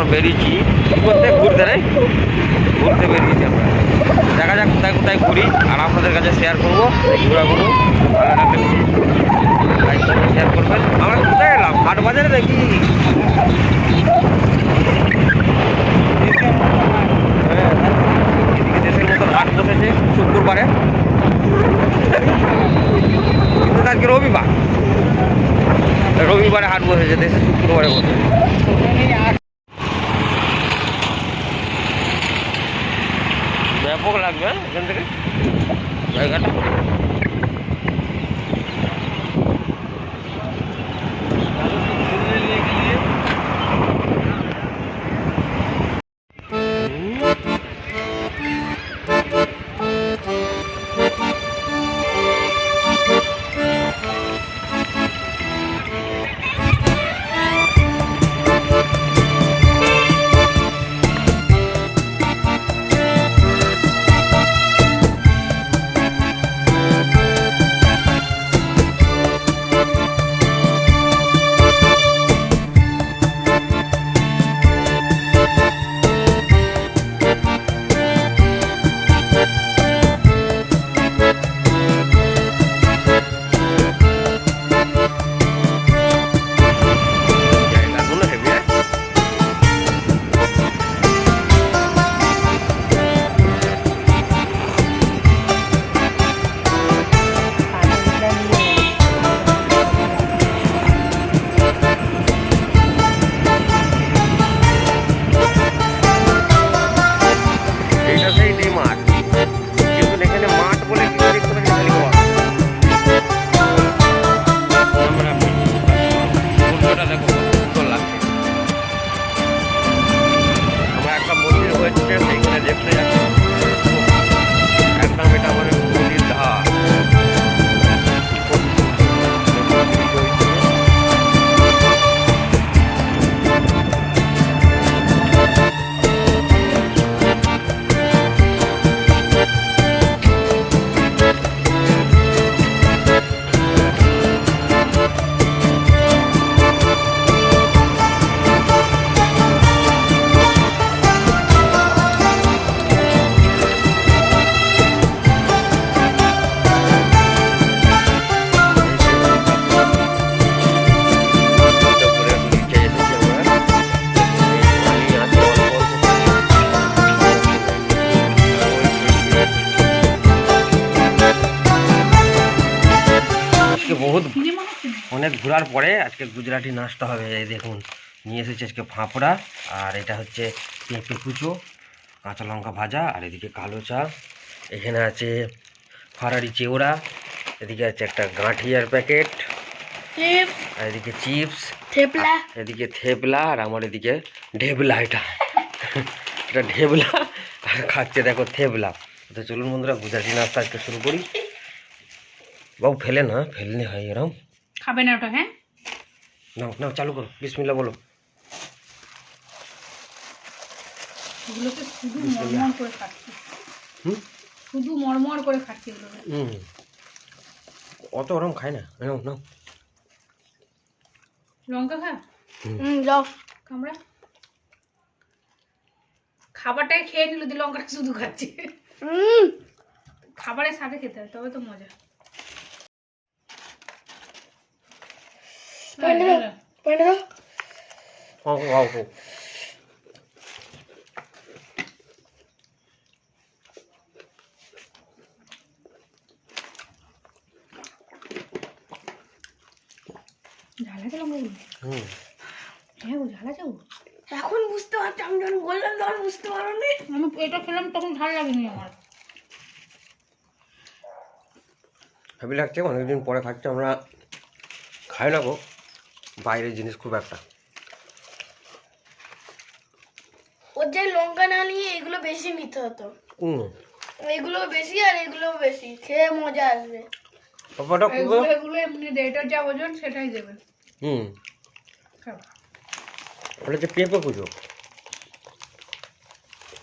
এখন বেরিয়েছি। করতে ঘুরতে রে। ঘুরতে বেরিয়েছি আমরা। দেখা যাক কোথায় কোথায় ঘুরি। আর আপনাদের কাছে শেয়ার করব। লাগলে শেয়ার করবেন আমরা কোথায় এলাম? হাট বাজারে হ্যাঁ, দেশের মতো হাট বসেছে শুক্রবারে। আজকে রবিবার। রবিবারে হাট বসেছে দেশে শুক্রবারে বসে লাগবে হ্যাঁ, এখান থেকে জায়গাটা অনেক ঘোরার পরে আজকে গুজরাটি নাস্তা হবে এই দেখুন নিয়ে এসেছে আজকে ফাঁপড়া আর এটা হচ্ছে পেঁপে কুচো কাঁচা লঙ্কা ভাজা আর এদিকে কালো চা এখানে আছে ফারারি চেওড়া এদিকে আছে একটা গাঁঠিয়ার প্যাকেট আর এদিকে চিপস থেপলা। এদিকে থেপলা আর আমার এদিকে ঢেবলা এটা। এটা ঢেবলা আর খাচ্ছে দেখো থেবলা। তো চলুন বন্ধুরা গুজরাটি নাস্তা আজকে শুরু করি। বাবু ফেলে না ফেললে হয় এরম। খাবে না ওটা হ্যাঁ? নাও নাও চালু করো। বিসমিল্লা বলো। শুধু মরমর করে খাচ্ছি। হুম? শুধু মরমর করে খাচ্ছি হুম। অত ওরম খায় না। নাও নাও। লঙ্কা খা। হুম। যাও। কামড়া। খাবারটাই খেয়ে নিল দিয়ে লঙ্কাটা শুধু খাচ্ছি। খাবারের সাথে খেতে হয় তবে তো মজা। হ্যাঁ। এখন বুঝতে পারছি আমি যখন বললাম তখন বুঝতে পারো আমি এটা খেলাম তখন ঝাল লাগেনি আমার। হেভি লাগছে অনেকদিন পরে খাচ্ছে আমরা খাই না গো। বাইরের জিনিস খুব একটা। ওর যে লঙ্কা না নিয়ে এগুলো বেশি নিতে হতো। হুম এগুলো বেশি আর এগুলো বেশি খেয়ে মজা আসবে। পাপাটা এগুলো এগুলো এমনি দেয় যা ওজন সেটাই দেবে। হুম। ওটা হচ্ছে পেঁপে পুজো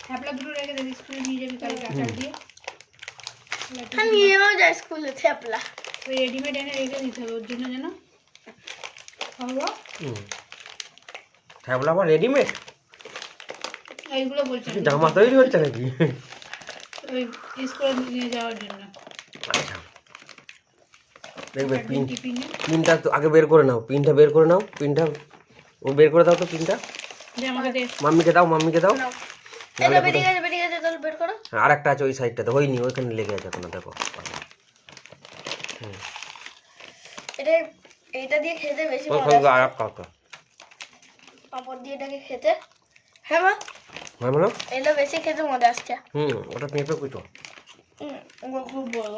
থ্যাপলা দুটো রেখে দেবে স্কুলে নিয়ে যাবি কালকে আচার দিয়ে। নিয়েও যায় স্কুলে থেপলা ওই রেডিমেড এনে রেখে দিতে হবে ওর জন্য যেন থ্যাবলা আবার রেডিমেড? এইগুলো বলছেন জামা তৈরি হচ্ছে নাকি? ওই স্কুলে নিয়ে যাওয়ার জন্য। আচ্ছা। দেখবে পিন পিনটা তো আগে বের করে নাও। পিনটা বের করে নাও। পিনটা ও বের করে দাও তো পিনটা। মাম্মিকে দাও মাম্মিকে দাও। নাও। এটা বেরিয়ে গেছে বেরিয়ে গেছে তাহলে বের করো। আর একটা আছে ওই সাইডটাতে। হয়নি ওইখানে লেগে আছে এখনও দেখো। হুম এইটা দিয়ে খেতে বেশি মজা আর একটা পাপড় দিয়ে এটাকে খেতে। হ্যাঁ মা? হয় মানে এটা বেশি খেতে মজা আসছে। হুম ওটা পেঁপে কুচো। হুম, খুব বড়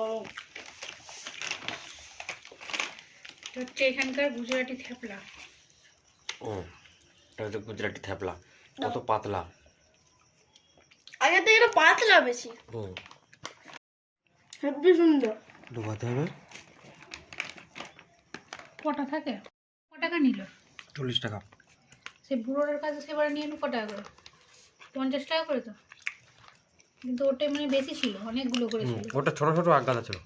হচ্ছে এখানকার গুজরাটি থেপলা হুম এটা হচ্ছে গুজরাটি থ্যাপলা। কত পাতলা। আগে থেকে এটা পাতলা বেশি। হুম। হেব্বি সুন্দর। ডুবাতে হবে। কটা থাকে? ক টাকা নিল? চল্লিশ টাকা। সে বুড়োটার কাছে সেবারে নিয়ে ক টাকা করে? পঞ্চাশ টাকা করে তো? কিন্তু ওটাই মানে বেশি ছিল অনেকগুলো করে ছিল ওটা ছোট ছোট ছিল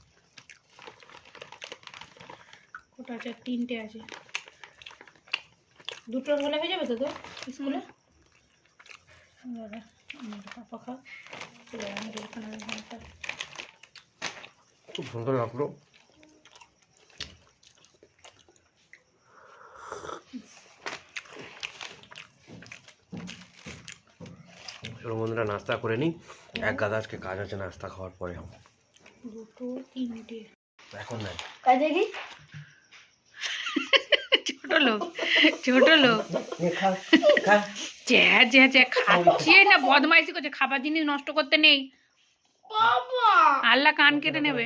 ওটা আছে তিনটে আছে। দুটো হলে হয়ে যাবে তো তো স্কুলে? পাপা খা খুব সুন্দর লাগল চলো বন্ধুরা নাস্তা করে নিই। এক গাদা আজকে কাজ আছে নাস্তা খাওয়ার পরে দুটো তিনটে। এখন নাই। কাজ দেখি? ছোট লোক ছোট লোক। চ্যা চ্যা চ্যা খাচ্ছে না বদমাইশি করছে খাবার জিনিস নষ্ট করতে নেই। আল্লাহ কান কেটে নেবে।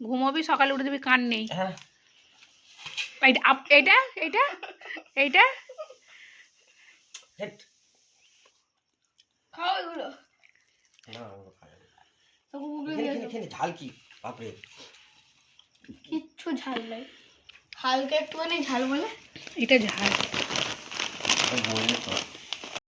ঘুমোবি সকালে উঠে দিবি কান নেই। হ্যাঁ। এইটা এইটা এইটা। এইটা খাও এগুলো। না ওগুলো খাওয়া যাবে না। তো কুকুরগুলো এখানে, দিয়ে এখানে, এখানে ঝাল কি বাপরে কিচ্ছু ঝাল নাই হালকা একটুখানি ঝাল বলে এটা ঝাল আমি বলিনি তো।